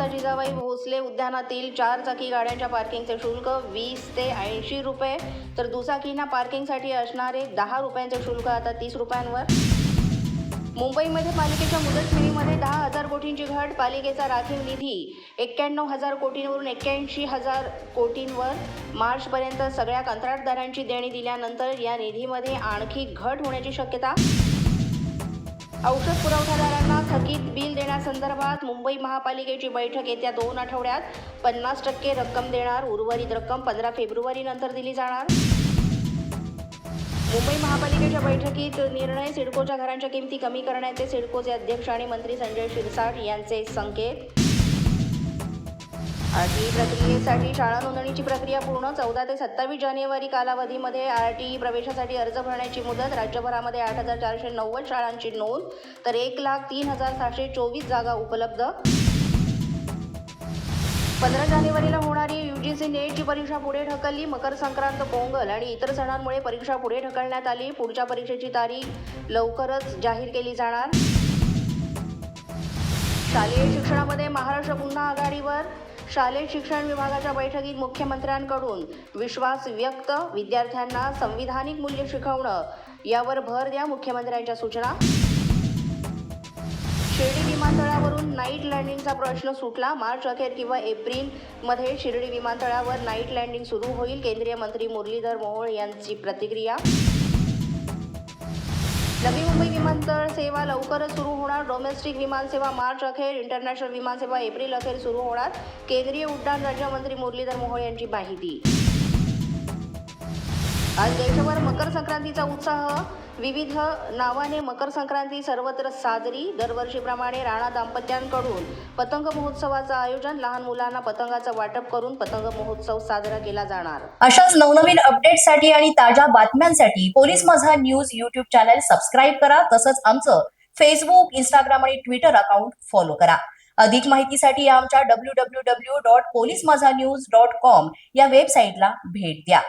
आत्ता जिजाबाई भोसले उद्यानातील चार चाकी गाड्यांच्या पार्किंगचे शुल्क वीस ते ऐंशी रुपये. तर दुचाकींना पार्किंगसाठी असणारे दहा रुपयांचे शुल्क आता तीस रुपयांवर. मुंबईमध्ये पालिकेच्या मुदत ठेवीमध्ये दहा हजार कोटींची घट पालिकेचा राखीव निधी एक्क्याण्णव हजार कोटींवरून एक्क्याऐंशी हजार कोटींवर. मार्चपर्यंत सगळ्या कंत्राटदारांची देणी दिल्यानंतर या निधीमध्ये आणखी घट होण्याची शक्यता. औषध पुरवठादारांना थकीत बिल देण्यासंदर्भात मुंबई महापालिकेची बैठक येत्या दोन आठवड्यात. पन्नास टक्के रक्कम देणार उर्वरित रक्कम पंधरा फेब्रुवारी नंतर दिली जाणार. मुंबई महापालिकेच्या बैठकीत निर्णय सिडकोच्या घरांच्या किमती कमी करण्याचे सिडकोचे अध्यक्ष आणि मंत्री संजय शिरसाट यांचे संकेत. टी प्रक्रियेसाठी शाळा नोंदणीची प्रक्रिया पूर्ण. चौदा ते सत्तावीस जानेवारी कालावधीमध्ये आर टी प्रवेशासाठी अर्ज भरण्याची मुदत राज्यभरामध्ये आठ हजार चारशे नव्वद शाळांची नोंद तर एक लाख तीन हजार सहाशे चोवीस जागा उपलब्ध. पंधरा जानेवारीला होणारी यूजीसी नेटची परीक्षा पुढे ढकलली. मकर संक्रांत पोंगल आणि इतर सणांमुळे परीक्षा पुढे ढकलण्यात आली. पुढच्या परीक्षेची तारीख लवकरच जाहीर केली जाणार. शालेय शिक्षणामध्ये महाराष्ट्र पुन्हा आघाडीवर. शालेय शिक्षण विभागाच्या बैठकीत मुख्यमंत्र्यांकडून विश्वास व्यक्त विद्यार्थ्यांना संविधानिक मूल्य शिकवणं यावर भर द्या मुख्यमंत्र्यांच्या सूचना. शिर्डी विमानतळावरून नाईट लँडिंगचा प्रश्न सुटला. मार्च अखेर किंवा एप्रिलमध्ये शिर्डी विमानतळावर नाईट लँडिंग सुरू होईल. केंद्रीय मंत्री मुरलीधर मोहोळ यांची प्रतिक्रिया नवी मुंबई विमानतळ सेवा लवकरच सुरू होणार. डोमेस्टिक विमानसेवा मार्च अखेर. इंटरनॅशनल विमानसेवा एप्रिल अखेर सुरू होणार. केंद्रीय उड्डाण राज्यमंत्री मुरलीधर मोहोळ यांची माहिती. आज देशभर मकर संक्रांतीचा उत्साह. विविध नावाने मकर संक्रांती सर्वत्र साजरी. दरवर्षीप्रमाणे राणा दाम्पत्यांकडून पतंग महोत्सवाचं आयोजन. लहान मुलांना पतंगाचं वाटप करून पतंग महोत्सव साजरा केला जाणार. अशाच नवनवीन अपडेटसाठी आणि ताज्या बातम्यांसाठी police Majha news YouTube channel subscribe करा. तसंच आमचं फेसबुक इंस्टाग्राम आणि ट्विटर अकाउंट फॉलो करा. अधिक माहितीसाठी आमच्या W W W dot police Majha news dot com या वेबसाईटला भेट द्या.